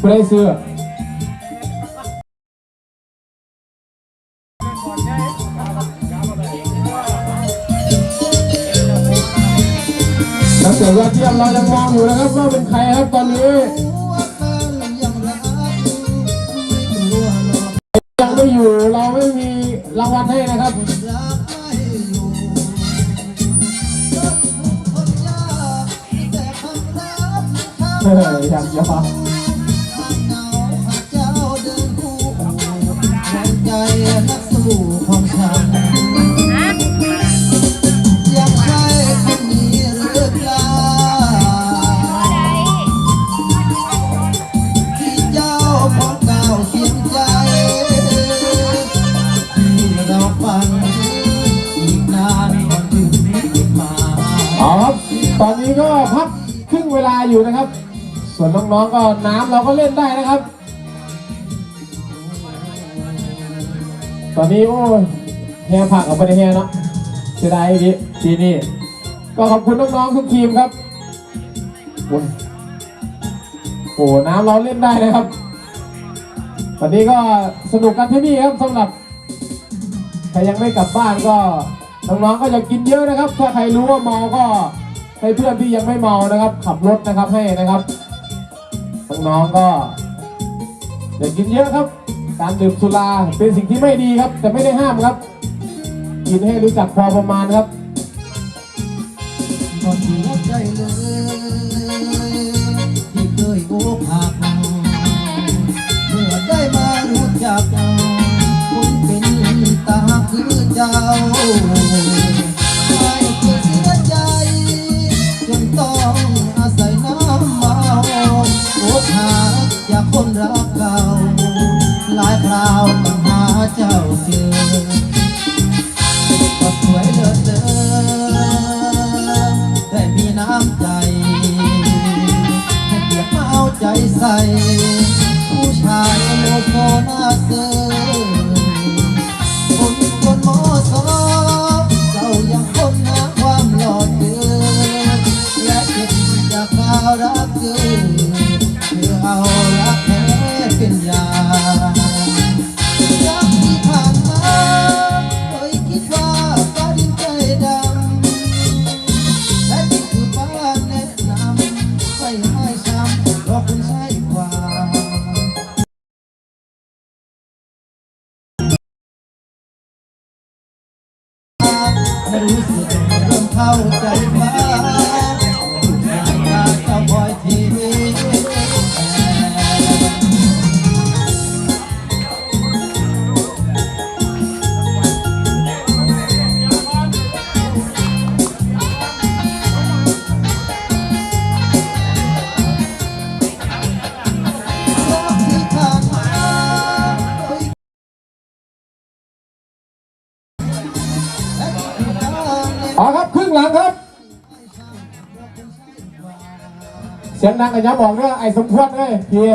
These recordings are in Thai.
ผู้ได้ซื้อนักเตะยอดเยี่ยมเรายังมองอยู่นะครับว่าเป็นใครครับตอนนี้ยังไม่อยู่เราไม่มีรางวัลให้นะครับเฮ้ยอยากยอ ใจนักสู้ของฉันยังใช่คนนี้หรือเปล่าที่เจ้าขอเก่าเขียนใจที่เราฟังอีกนานก่อนถึงมาเอาครับตอนนี้ก็พักครึ่งเวลาอยู่นะครับ ส่วนน้องๆก็น้ำเราก็เล่นได้นะครับ ตอนนี้โอ้ยแห่ผักออกไปในแห่เนาะเสียดายดีทีนี้ก็ขอบคุณน้องๆทุกทีมครับโอ้โอ้น้ำเราเล่นได้นะครับตอนนี้ก็สนุกกันที่นี่ครับสำหรับใครยังไม่กลับบ้านก็น้องๆก็อย่ากินเยอะนะครับ ถ้าใครรู้ว่าเมาก็ให้เพื่อนที่ยังไม่เมานะครับ ขับรถนะครับให้นะครับน้องๆก็อย่ากินเยอะครับ การดื่มสุราเป็นสิ่งที่ไม่ดีครับ แต่ไม่ได้ห้ามครับ กินให้รู้จักพอประมาณครับก่อนที่รักใจเลยที่เคยโอกหักเมื่อได้มารู้จักคนเป็นตาคือเจ้า หลายคราวต้องหาเจ้าเจอ เสียงดังกันยับบอกด้วยไอ้สมควรเลยพี่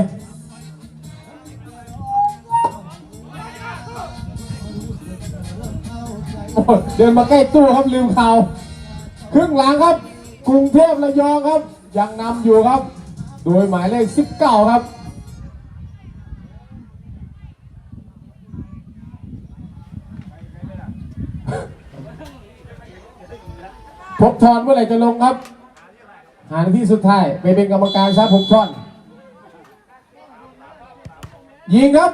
เดินมาใกล้ตู้ครับลืมข่าวครึ่งหลังครับ กรุงเทพระยองครับ ยังนำอยู่ครับ โดยหมายเลข 19 ครับพบทอนเมื่อไหร่จะลงครับ หาหน้าที่สุดท้ายไปเป็นกรรมการซะผมทอน ยิงครับ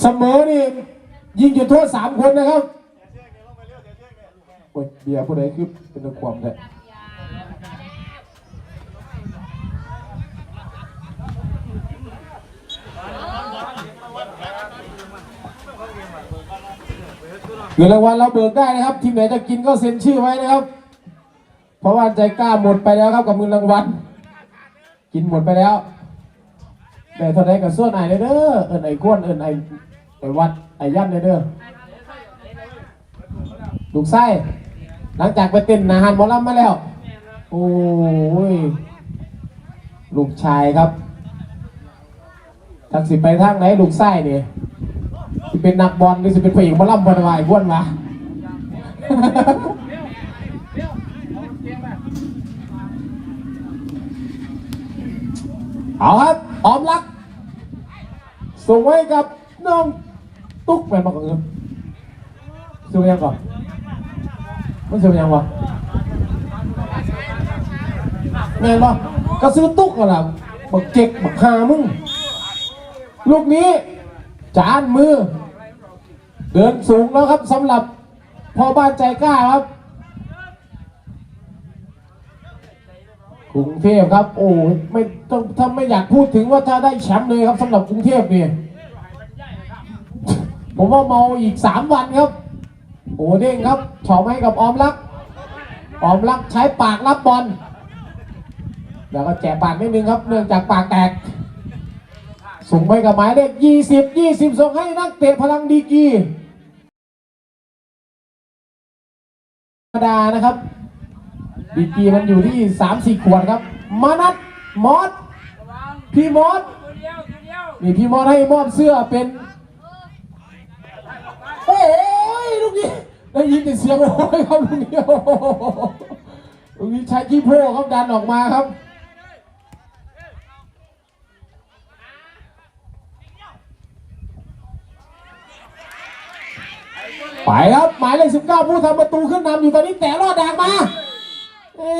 เสมอนี่ยิงจุดโทษสามคนนะครับโอ้ยเบียร์ผู้ใดคือเป็นความแท้ เงินรางวัลเราเบิกได้นะครับ ทีมไหนจะกินก็เซ็นชื่อไว้นะครับ เพราะว่าใจกล้าหมดไปแล้วครับกับเงินรางวัลกินหมดไปแล้ว แต่เท่าไรกับส่วนไอ้เด้อเอินไอ้ก้วนเอินไอ้ไอ้วัดไอ้ยันเด้อลูกไส้หลังจากไปเต้นนาหารหมอลำมาแล้ว โอ้ย ลูกชายครับทักสิไปทางไหนลูกไส้นี่ย สิเป็นนักบอลหรือสิเป็นผู้หญิงหมอลำบอลวายบ้วนวะเอาครับออมรัก ส่งไว้กับน้องตุ๊กไปมาก่อนครับส่งยังก่อนมันส่งยังวะแม่นปะก็ซื้อตุ๊กกันละบักเจ็กบักฮามึง ลูกนี้ จานมือ เดินสูงแล้วครับสำหรับพ่อบ้านใจกล้าครับกรุงเทพครับ โอ้ไม่ต้องถ้าไม่อยากพูดถึงว่าถ้าได้แชมป์เลยครับสำหรับกรุงเทพเนี่ยผมว่าเมาอีกสามวันครับโอ้เด้งครับฉอมให้กับออมรักออมรักใช้ปากรับบอลแล้วก็แจกปากนิดนึงครับ เนื่องจากปากแตก ส่งไปกับหมายเลขยี่สิบยี่สิบส่งให้นักเตะพลังดีกี ดานะครับดีกีมันอยู่ที่สามสี่ขวดครับมานัดมอสพี่มอสนี่พี่มอสให้มอบเสื้อเป็นเฮ้ยลูกนี้ได้ยินแต่เสียงโอ้ยครับลูกนี้ลูกนี้ใช้กี้โพ่ครับดันออกมาครับ ไปครับหมายเลขสิบเก้าผู้ทำประตูขึ้นนำอยู่ตอนนี้แต่รอดแดงมาเอ้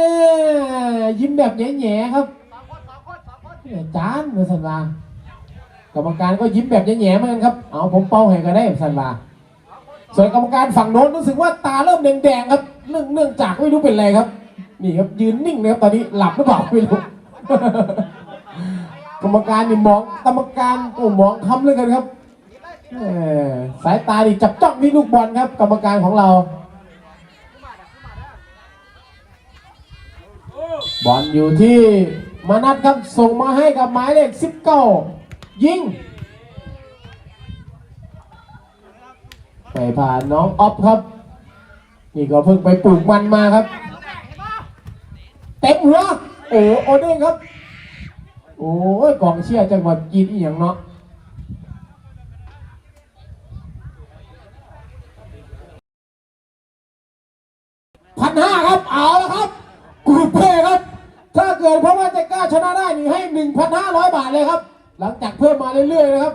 ยยิ้มแบบแง่ๆครับจานเมื่อสันวากรรมการก็ยิ้มแบบแง่ๆเหมือนกันครับ เอาผมเป้าให้ก็ได้สันวาส่วนกรรมการฝั่งโน้นรู้สึกว่าตาเริ่มแดงๆครับเนื่องเนื่องจากไม่รู้เป็นไรครับ นี่ครับยืนนิ่งเลยครับตอนนี้หลับหรือเปล่าไม่รู้กรรมการนี่มองกรรมการโอ้มองคำเลยกันครับ เอ้ยสายตาดิจับจ้องที่ลูกบอลครับ กรรมการของเรา บอลอยู่ที่มานัดครับส่งมาให้กับหมายเลขสิบเก้ายิงไปผ่านน้องออฟครับ นี่ก็เพิ่งไปปลูกมันมาครับ เต็มหัวโอ้โอเด้งครับ โอ้ยกองเชียร์จังหวัดกรีนอีหยังเนาะ พันห้าครับ เอาแล้วครับกรุ๊ปเพ่ครับ ถ้าเกิดเพราะว่าจก้าชนะได้นี่ให้1,500บาทเลยครับ หลังจากเพิ่มมาเรื่อยๆนะครับ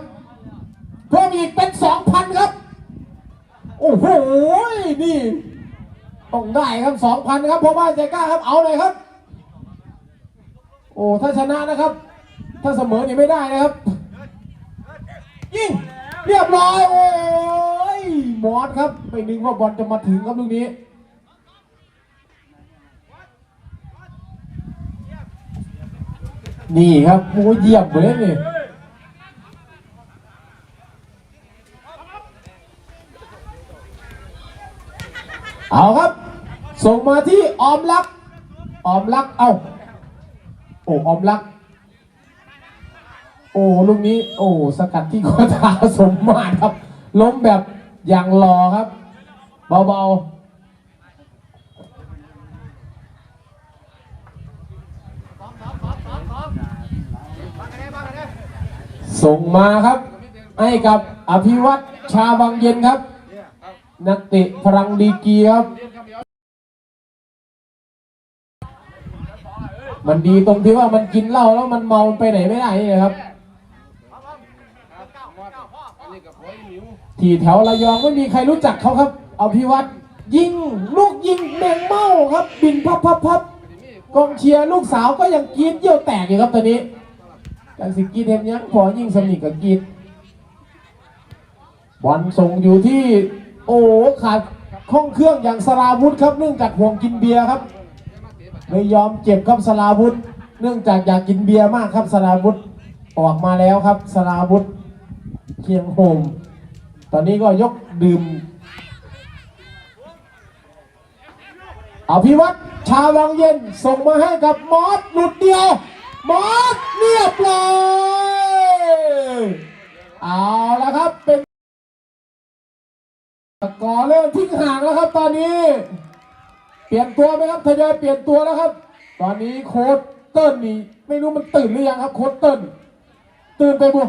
เพิ่มอีกเป็น2,000ครับ โอ้โห นี่ต้องได้ครับ2,000ครับเพราะว่าใจก้าครับ เอาเลยครับ โอ้ ถ้าชนะนะครับ ถ้าเสมอนี่ไม่ได้นะครับ ยิงเรียบร้อย โอ้ยมอสครับ ไม่นึกว่าบอลจะมาถึงครับลูกนี้ นี่ครับโอ้ยเยี่ยมเลยนี่เอาครับ ส่งมาที่ออมรักออมรักเอาโอ้ออมรัก โอ้ลูกนี้ โอ้สกัดที่ข้อเท้าสมมาตรครับ ล้มแบบอย่างรอครับ เบาๆ ส่งมาครับ ให้กับอภิวัตชาวังเย็นครับ นักเตะพลังดีเกรีครับ มันดีตรงที่ว่ามันกินเหล้าแล้วมันเมาไปไหนไม่ได้นี่ครับ ที่แถวระยองไม่มีใครรู้จักเขาครับอภิวัตยิงลูกยิงแมงเม่าครับ บินพับพับพับกองเชียร์ลูกสาวก็ยังกรีดเยี่ยวแตกอยู่ครับตอนนี้ จากสิกีเทมยังพอยิ่งสนิทกับกีดบอลส่งอยู่ที่โอ้ขาดข้องเครื่องอย่างสลาวุธครับ เนื่องจากห่วงกินเบียร์ครับไม่ยอมเจ็บครับสลาวุธ เนื่องจากอยากกินเบียร์มากครับสลาวุธออกมาแล้วครับสลาวุธเคียงโฮมตอนนี้ก็ยกดื่มอภิวัตชาวังเย็นส่งมาให้กับมอสหลุดเดียว มอสเรียบร้อยเอาล้วครับเป็นสกอเริ่มทิ้งห่างแล้วครับ ตอนนี้ เปลี่ยนตัวไหมครับทยอยเปลี่ยนตัวแล้วครับ ตอนนี้โค้ดเติ้ลนี่ไม่รู้มันตื่นหรือยังครับ โค้ดเติ้ลตื่นไปบุ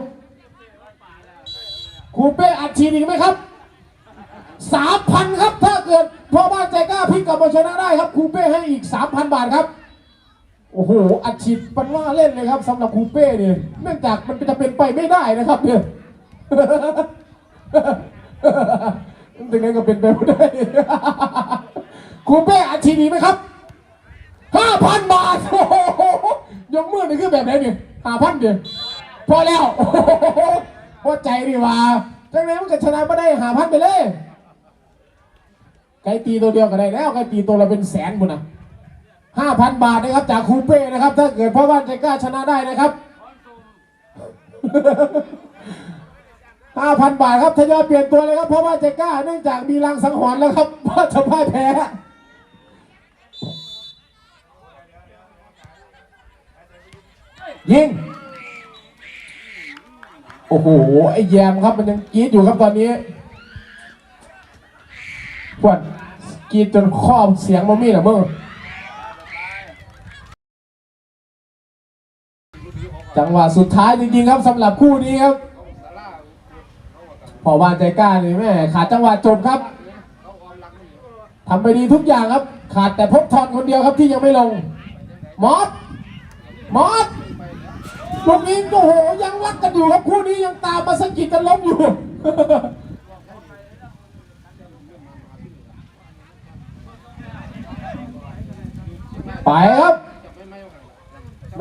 ครูเป้อัดฉีดอีกไหมครับสามพันครับ ถ้าเกิดพ่อบ้านใจกล้าพลิกกลับมาชนะได้ครับครูเป้ให้อีกสามพันบาทครับ โอ้โห อัดฉีดปันว่าเล่นเลยครับสำหรับคูเป้เนี่ยเนื่องจากมันจะเป็นไปไม่ได้นะครับเนี่ยถึงนั้นก็เป็นไปไม่ได้คูเป้อัดฉีดดีไหมครับห้าพันบาทโอ้โหยกมือนี่คือแบบไหนเนี่ยห้าพันเดียวพอแล้วพอใจดีว่าจังนั้นมันก็ชนะไม่ได้ห้าพันไปเลยไก่ตีตัวเดียวก็ได้แล้วไก่ตีตัวละเป็นแสนบุญนะ ห้าพันบาทนะครับจากคูเป้นะครับ ถ้าเกิดพ่อบ้านใจกล้าชนะได้นะครับห้าพันบาทครับทยอยเปลี่ยนตัวเลยครับเพราะว่าใจกล้าเนื่องจากมีรังสังหรณ์แล้วครับว่าจะพ่ายแพ้ยิงโอ้โหไอ้แยมครับมันยังกรีดอยู่ครับตอนนี้ปวดกรีดจนครอบเสียงมันมีเหรอมึง จังหวะสุดท้ายจริงๆครับสำหรับคู่นี้ครับพอบ้านใจกล้านี่แม่ขาดจังหวะจบครับทำไปดีทุกอย่างครับ ขาดแต่พบทอนคนเดียวครับที่ยังไม่ลง มอสมอสลูกนี้โอ้โหยังรักกันอยู่ครับคู่นี้ยังตามมาสกิดกันล้มอยู่ ไปครับ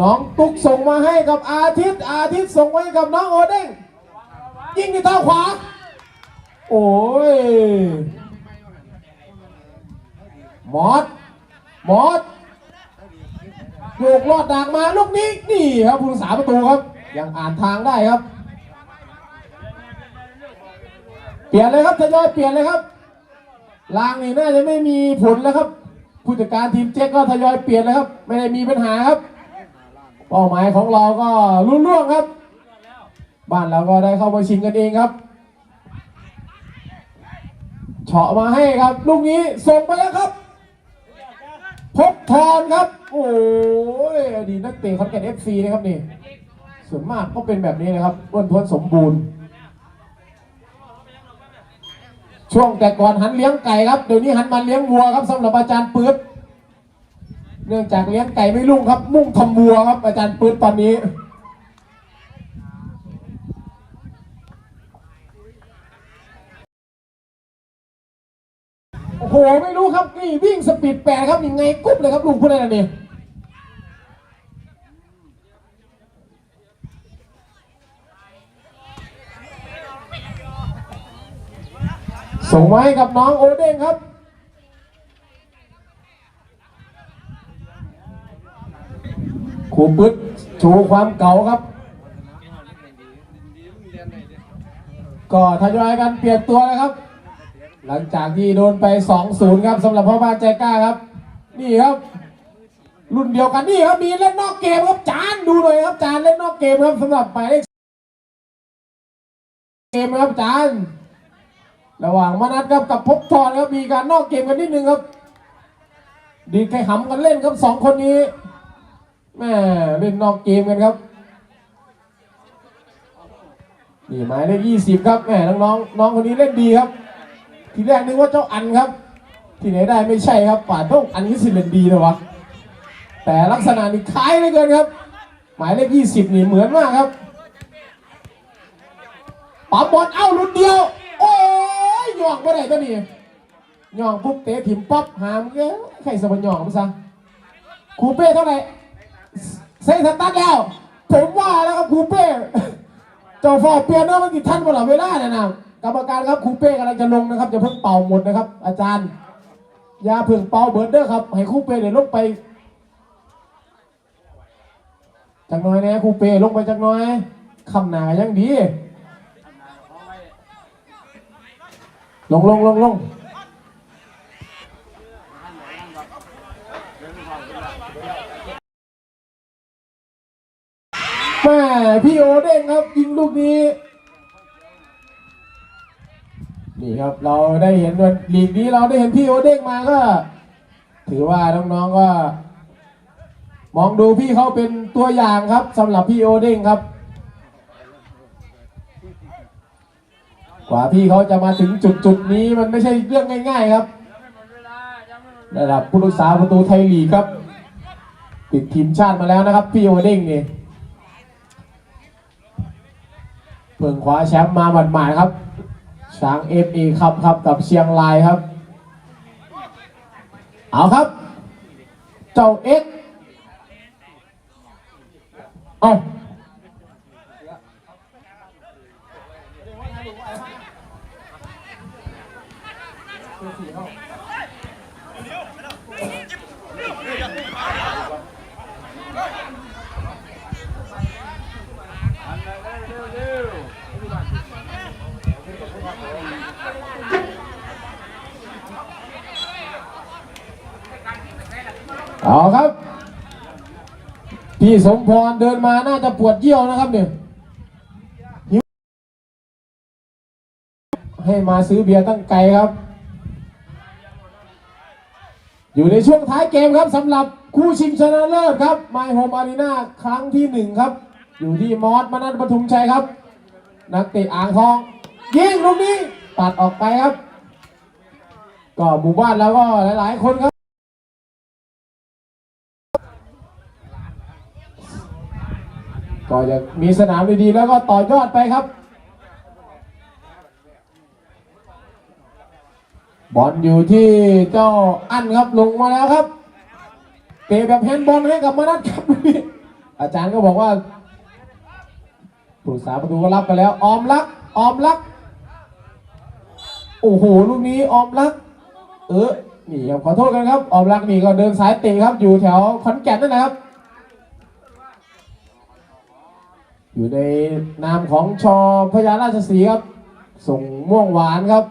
น้องตุ๊กส่งมาให้กับอาทิตย์อาทิตย์ส่งไว้กับน้องโอเด้งยิงที่เท้าขวา โอ้ยมอสมอสโยกลอดดากมาลูกนี้นี่ครับผู้รักษาประตูครับยังอ่านทางได้ครับ เปลี่ยนเลยครับทยอยเปลี่ยนเลยครับลางนี่น่าจะไม่มีผลแล้วครับผู้จัดการทีมเจ๊กก็ทยอยเปลี่ยนเลยครับ ไม่ได้มีปัญหาครับ เป้าหมายของเราก็รุ่ล่วงครับ บ้านเราก็ได้เข้ามาชิงกันเองครับเฉาะมาให้ครับ ลูกนี้ส่งไปแล้วครับ พบทอนครับ โอ้ยอดีตนักเตะคอนแกนเอฟซีนะครับนี่ส่วนมากก็เป็นแบบนี้นะครับอ้วนท้วนสมบูรณ์ ช่วงแต่ก่อนหันเลี้ยงไก่ครับเดี๋ยวนี้หันมาเลี้ยงวัวครับสำหรับอาจารย์ปื๊ด เนื่องจากเลี้ยงไก่ไม่รุ่งครับ มุ่งทำวัวครับ อาจารย์ปื๊ดตอนนี้โอ้โหไม่รู้ครับนี่วิ่งสปีดแปดครับยังไงกุ๊บเลยครับลุงพูดอะไรนี่ส่งมาให้กับน้องโอเด้งครับ รูปึ๊ดโชว์ความเก่าครับ ก็ทยอยกันเปลี่ยนตัวนะครับ หลังจากที่โดนไป 2-0 ครับสำหรับพ่อบ้านใจกล้าครับ นี่ครับ รุ่นเดียวกันนี่ครับมีเล่นนอกเกมครับจานดูหน่อยครับจานเล่นนอกเกมครับสำหรับหมายเลขเกมครับจานระหว่างมนัดครับกับภพบทรครับมีการนอกเกมกันนิดนึงครับ ดีใครหำกันเล่นครับสองคนนี้ แม่เล่นนอกเกมกันครับนี่หมายเลขยี่สิบครับแม่น้องๆน้องคนนี้เล่นดีครับ ทีแรกนึกว่าเจ้าอันครับ ที่ไหนได้ไม่ใช่ครับป่าต้องอันนี้สิเล่นดีเลยวะแต่ลักษณะนี่คล้ายเหลือเกินครับ หมายเลขยี่สิบนี่เหมือนมากครับปั๊มบอลเอ้ารุ่นเดียว โอ้ยหยอกเมื่อไหร่ตัวนี้หยอกปุ๊บเตะถิ่มป๊อปหามเงี้ยใครสมบัติหยอกมั้งซะครูเป้เท่าไหร่ เซสตัดแล้ว ผมว่าแล้วครับครูเป้เจ้าฟอร์เปลี่ยนเนาะมันกี่ท่านบ่หล่ะเวลาเนี่ยนะกรรมการครับครูเป้กำลังจะลงนะครับจะเพิ่งเป่าหมดนะครับ อาจารย์อย่าเพิ่งเป่าเบิร์ดเด้อครับ ให้ครูเป้เดี๋ยวลงไปจักน้อยนะครูเป้ลงไปจักน้อยคำหนายังดี ลงลงลงลง แม่พี่โอเด้งครับยิงลูกนี้ นี่ครับเราได้เห็นวันลีกนี้เราได้เห็นพี่โอเด้งมาก็ ถือว่าน้องๆก็ มองดูพี่เขาเป็นตัวอย่างครับสำหรับพี่โอเด้งครับ กว่าพี่เขาจะมาถึงจุดจุดนี้มันไม่ใช่เรื่องง่าย ๆครับระดับผู้รักษาประตูไทยลีกครับ ติดทีมชาติมาแล้วนะครับ พี่โอเด้งนี่ เพิ่งคว้าแชมป์มาหมาดๆครับช้างเอฟเอครับครับกับเชียงรายครับ เอาครับ เจ้าเอ็กซ์เอา เอาครับ พี่สมพรเดินมาน่าจะปวดเยี่ยวนะครับเนี่ยวให้มาซื้อเบียร์ตั้งไกลครับ อยู่ในช่วงท้ายเกมครับสำหรับคู่ชิงชนะเลิศครับไมโฮมอารีนาครั้งที่หนึ่งครับ อยู่ที่มอสมนัสปทุมชัยครับ นักเตะอ่างทอง ยิงลูกนี้ ตัดออกไปครับ ก็หมู่บ้านแล้วก็หลาย ๆ คนครับ ก็จะมีสนามดีๆแล้วก็ต่อยอดไปครับ บอลอยู่ที่เจ้าอั้นครับลงมาแล้วครับ เตะแบบแฮนด์บอลให้กับมนัทครับ อาจารย์ก็บอกว่าผู้สาประตูก็รับไปแล้ว ออมรัก ออมรัก โอ้โหลูกนี้ออมรัก เออนี่ครับขอโทษกันครับ ออมรักนี่ก็เดินสายเตะครับอยู่แถวขอนแก่นนั่นแหละครับ อยู่ในนามของชอพญาราชสีครับ ส่งม่วงหวานครับ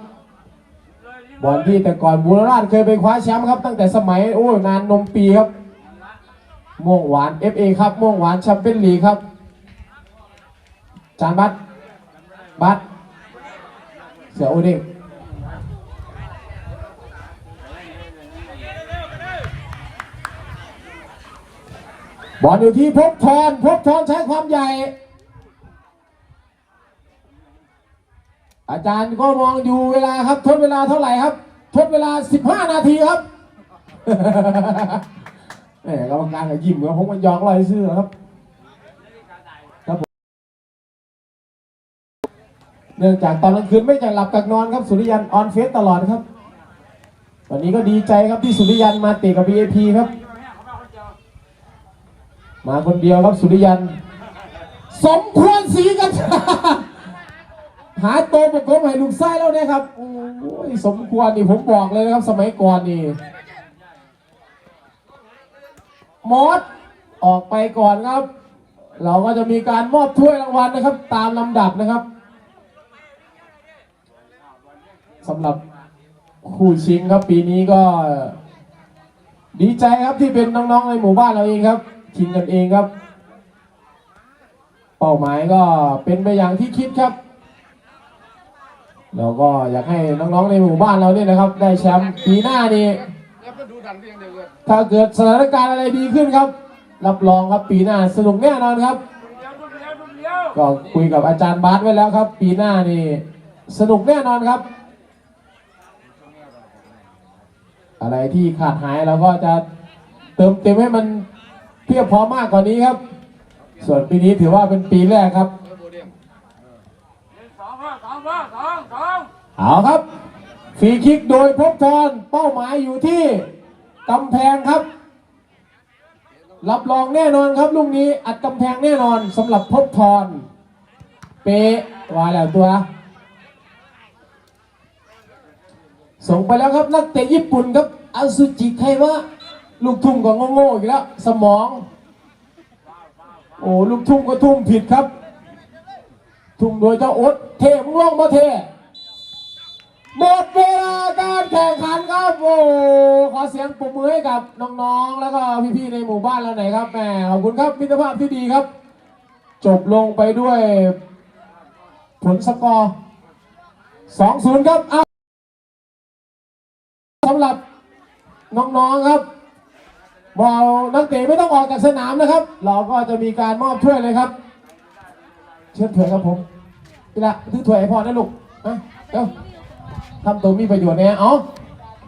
บอลที่แต่ก่อนบุรราชเคยไปคว้าแชมป์ครับ ตั้งแต่สมัยโอ้ยนานนมปีครับ ม่วงหวาน FA ครับ ม่วงหวานแชมเปี้ยนลีกครับ จานบัตบัตเสียโอเด้งบอลอยู่ที่พบทรภพบทรใช้ความใหญ่ อาจารย์ก็มองอยู่เวลาครับ ทดเวลาเท่าไหร่ครับ ทดเวลา 15 นาทีครับแหมกรรมการก็ยิ้มครับผมมันยอกลอยซื่อครับครับผมเนื่องจากตอนกลางคืนไม่จะหลับกับนอนครับ สุริยันออนเฟสตลอดครับ วันนี้ก็ดีใจครับที่สุริยันมาเตะกับ BAP ครับ มาคนเดียวครับสุริยัน สมควรสีกัน หาโตประกบให้ลูกไส้แล้วเนี่ยครับโอ้ยสมควรนี่ผมบอกเลยนะครับ สมัยก่อนนี่มอสออกไปก่อนครับ เราก็จะมีการมอบถ้วยรางวัลนะครับ ตามลำดับนะครับสำหรับคู่ชิงครับปีนี้ก็ ดีใจครับที่เป็นน้องๆในหมู่บ้านเราเองครับชิงกันเองครับ เป้าหมายก็เป็นไปอย่างที่คิดครับ เราก็อยากให้น้องๆในหมู่บ้านเราเนี่ยนะครับ ได้แชมป์ปีหน้านี่ถ้าเกิดสถานการณ์อะไรดีขึ้นครับ รับรองครับปีหน้าสนุกแน่นอนครับ ก็คุยกับอาจารย์บาสไว้แล้วครับ ปีหน้านี่สนุกแน่นอนครับ อะไรที่ขาดหายเราก็จะเติมเต็มให้มันเพียบพร้อมมากกว่านี้ครับ ส่วนปีนี้ถือว่าเป็นปีแรกครับ สองห้าสองห้าสองสอง เอาครับฟรีคิกโดยพบทรเป้าหมายอยู่ที่กำแพงครับ รับรองแน่นอนครับลูกนี้อัดกำแพงแน่นอนสำหรับพบทรเป๊ะว่าแล้วตัว ส่งไปแล้วครับนักเตะญี่ปุ่นครับอาซุจิไควะลูกทุ่งก็โง่ๆอีกแล้ว สมอง โอ้ลูกทุ่งก็ทุ่มผิดครับ ทุ่มโดยเจ้าโอ๊ตเทมึงลงมาเท หมดเวลาการแข่งขันครับโอ้ขอเสียงปรบมือให้กับน้องๆ แล้วก็พี่ๆ ในหมู่บ้านเราหน่อยครับแหมขอบคุณครับมิตรภาพที่ดีครับ จบลงไปด้วย ผลสกอร์2-0 ครับเอาสำหรับน้องๆ ครับบอลนักเตะไม่ต้องออกจากสนามนะครับ เราก็จะมีการมอบถ้วยเลยครับ เชิญถ้วยครับผมนี่ละถือถ้วยให้พ่อนะลูกนะเร็ว ทำตัวมีประโยชน์เนี่ยเอา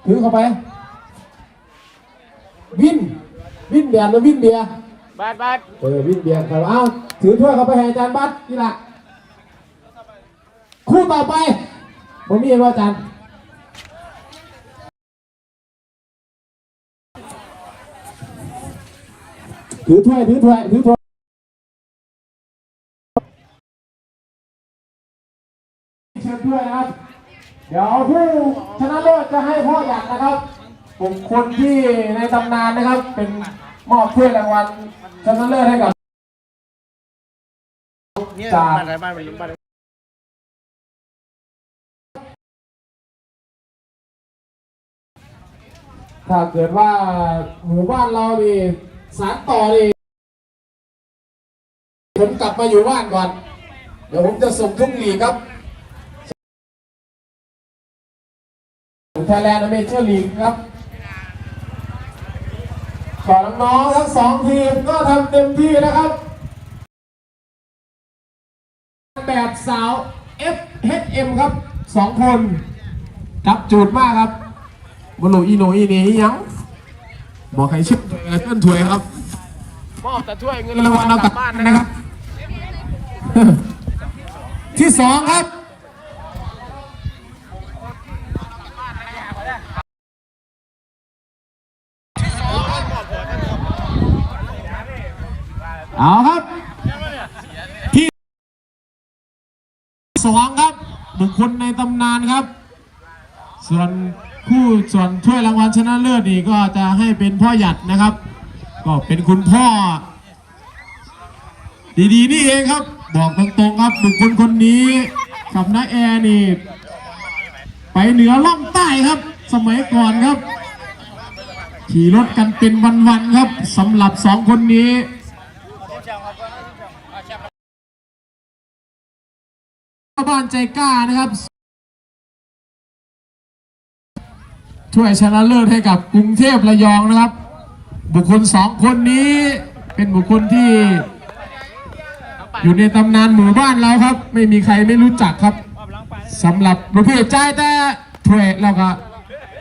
ถือเข้าไป วิน วินเบียร์หรือวินเบียร์บัดบัดเออวินเบียร์ครับเอาถือถ้วยเข้าไปให้อาจารย์บัสนี่ละคู่ต่อไปผมมีเห็นว่าอาจารย์ถือถ้วยถือถ้วยถือถ้วยเชิญด้วยนะครับ เดี๋ยวผู้ชนะเลิศจะให้พ่ออยากนะครับบุคคลที่ในตำนานนะครับ เป็นมอบถ้วยรางวัลชนะเลิศให้กับจากถ้าเกิดว่าหมู่บ้านเรานี่สารต่อนี่ผมกลับมาอยู่บ้านก่อน เดี๋ยวผมจะส่งทุกลีครับ ไทยแลนด์อเมเจอร์ลีกครับขอน้องๆทั้งสองทีมก็ทำเต็มที่นะครับ แบบสาว FHM ครับสองคนจับจูดมากครับบลูอีโนอีเนอีหยังบอกให้ชื่อถวยเชิญถวยครับมอบแต่ถ้วยเงินเงินรางวัลเอากลับบ้านนะครับ ที่สองครับ เอาครับที่สองครับบุคคลในตำนานครับ ส่วนคู่ส่วนถ้วยรางวัลชนะเลิศนี่ก็จะให้เป็นพ่อหยัดนะครับ ก็เป็นคุณพ่อ ดีๆนี่เองครับ บอกตรงๆครับบุคคลคนนี้กับน้าแอร์นี่ไปเหนือล่องใต้ครับ สมัยก่อนครับ ขี่รถกันเป็นวันๆครับสำหรับสองคนนี้ บ้านใจกล้านะครับถ้วยชนะเลิศให้กับกรุงเทพระยองนะครับ บุคคลสองคนนี้เป็นบุคคลที่อยู่ในตำนานหมู่บ้านเราครับ ไม่มีใครไม่รู้จักครับสำหรับประเภทจ่ายแต่ถ้วยเราก็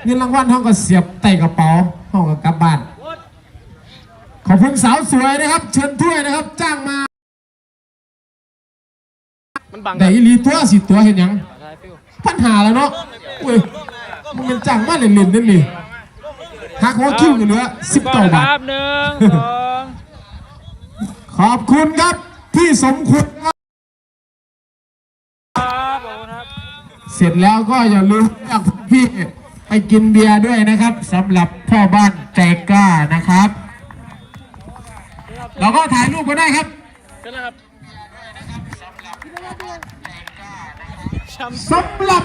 เงินรางวัลห้องก็เสียบใต้กระเป๋าห้องก็กลับบ้าน ขอบคุณสาวสวยนะครับ เชิญถ้วยนะครับ จ้างมา มันบังแต่อีหลีตัวสิตัวเห็นหยังปัญหาแล้วเนาะเว้ยมันเป็นจังมาเล่นๆนั่นนี่หักหัวคิ้วกันเหลือสิบก่อเก้านคบาทรับหนึ่งสองขอบคุณครับที่สมควรครับครับขอบคุณครับเสร็จแล้วก็อย่าลืมเรียกพี่ไปกินเบียร์ด้วยนะครับสำหรับพ่อบ้านใจกล้านะครับเราก็ถ่ายรูปก็ได้ครับเชิญนะครับ สำหรับ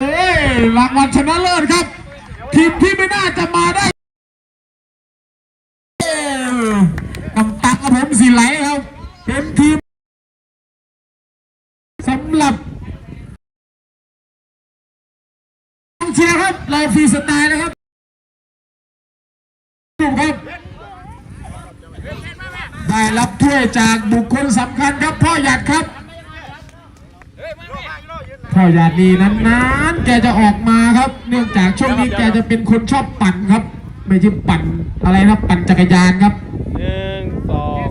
เอ้รางวัลชนะเลิศครับ ทีมที่ไม่น่าจะมาได้เอ้ยน้ำตาผมสีไหลครับ เป็นทีมสำหรับกองเชียร์ครับเราฟรีสไตล์นะครับดูครับได้รับถ้วยจากบุคคลสำคัญครับพ่อหยัดครับ พ่อหยาดดีนานๆแกจะออกมาครับ เนื่องจากช่วงนี้แกจะเป็นคนชอบปั่นครับ ไม่ใช่ปั่นอะไรนะปั่นจักรยานครับหนึ่งสอง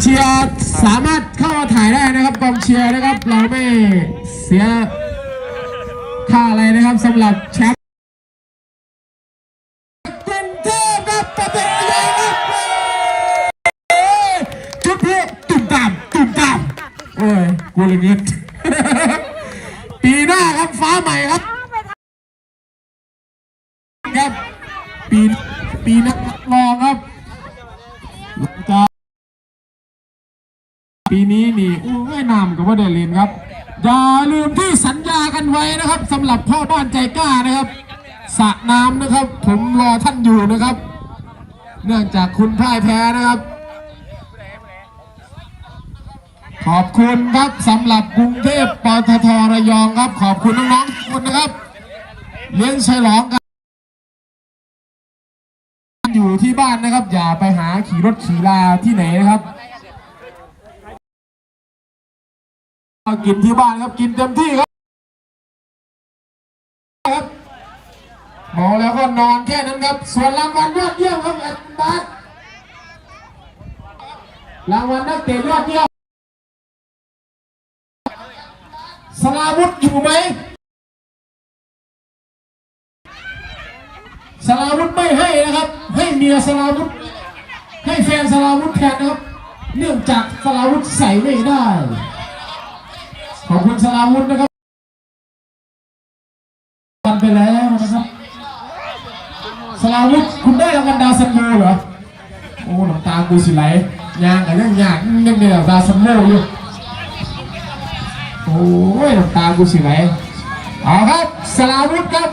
เชียร์สามารถเข้ามาถ่ายได้นะครับกองเชียร์นะครับ เราไม่เสียค่าอะไรนะครับสำหรับแชมป์กรุงเทพครับประเทศไทยครับเอ้ยจุดพลุตุ่มตามตุ่มตามโอ้ยกูเลยเงิน ปีหน้าครับฟ้าใหม่ครับครับปีปีนักรองครับจะปีนี้นี่อู้ยนามกับว่าเดลินครับ อย่าลืมที่สัญญากันไว้นะครับสำหรับพ่อบ้านใจกล้านะครับสระน้ำนะครับ ผมรอท่านอยู่นะครับ เนื่องจากคุณพ่ายแพ้นะครับ ขอบคุณครับสำหรับกรุงเทพปตทระยองครับ ขอบคุณน้องๆทุกคนนะครับเลี้ยงฉลองกันอยู่ที่บ้านนะครับ อย่าไปหาขี่รถขี่ลาที่ไหนนะครับกินที่บ้านครับกินเต็มที่ครับครับเมาแล้วก็นอนแค่นั้นครับ ส่วนรางวัลยอดเยี่ยมครับอาจารย์บัสรางวัลนักเตะยอดเยี่ยม สลาวุธอยู่ไหมสลาวุธไม่ให้นะครับ ให้เมียสลาวุธให้แฟนสลาวุธแทนนะครับ เนื่องจากสลาวุธใส่ไม่ได้ ขอบคุณสลาวุธนะครับวันไปแล้วนะครับสลาวุธคุณได้รางวัลดาวซันโวเหรอโอ้หน้ำตากูสิไหลยางกับยังยางยังได้ดาวซันโวอยู่ อ้ยน้ำตากูสิไหลเอาครับสลาวุธครับ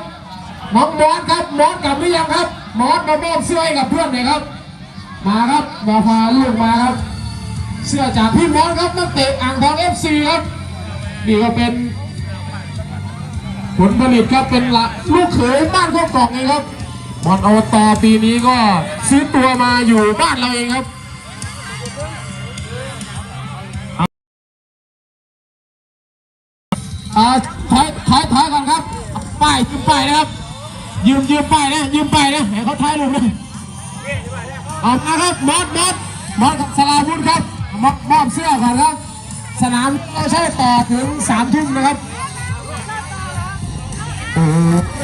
น้องมอสครับมอสกลับหรือยังครับมอสมามอบเสื้อให้กับเพื่อนหน่อยครับ มาครับมาพาลูกมาครับ เสื้อจากพี่มอสครับนักเตะอ่างทองเอฟซีครับนี่ก็เป็น ผลผลิตครับเป็นละลูกเขยบ้านข้าวกล่องเองครับบอลอวตปีนี้ก็ซื้อตัวมาอยู่บ้านเราเองครับ อ่าถอยถอยถอยก่อนครับป้ายยืมป้ายนะครับ ยืมยืมป้ายนะยืมป้ายนะให้เขาถ่ายรูปนะเอามาครับมอสมอสมอสกับสลาวุธครับมอบมอบเสื้อก่อนครับ สนามเราใช้ต่อถึงสามทุ่มนะครับโอ้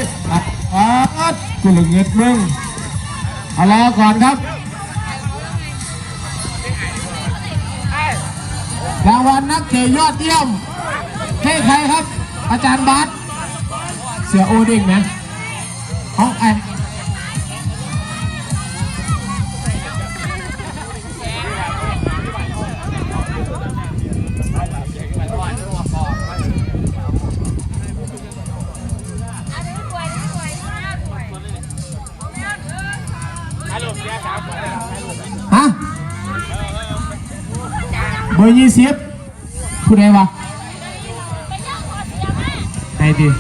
ยอัดอัดกูเลเงียบมึงเอารอก่อนครับรางวัลนักเตะยอดเยี่ยมให้ใครครับ อาจารย์บาสเสือโอเด้งนะของแอนฮะเบอร์ยี่สิบผู้ใดวะ ไหนดี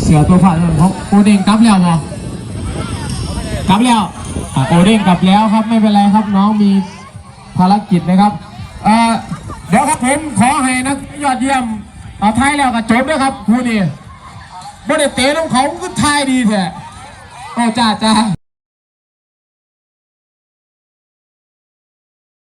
เสือตัวผ่านของโอเด้งกลับแล้วบ่กลับแล้วโอเด้งกลับแล้วครับไม่เป็นไรครับน้องมีภารกิจนะครับเอ่อเดี๋ยวครับผมขอให้นักยอดเยี่ยมเอาท้ายแล้วก็จบด้วยครับผู้นี้บ่ได้เตะลงเขาก็ทายดีแท้โอ้จ้าจ้า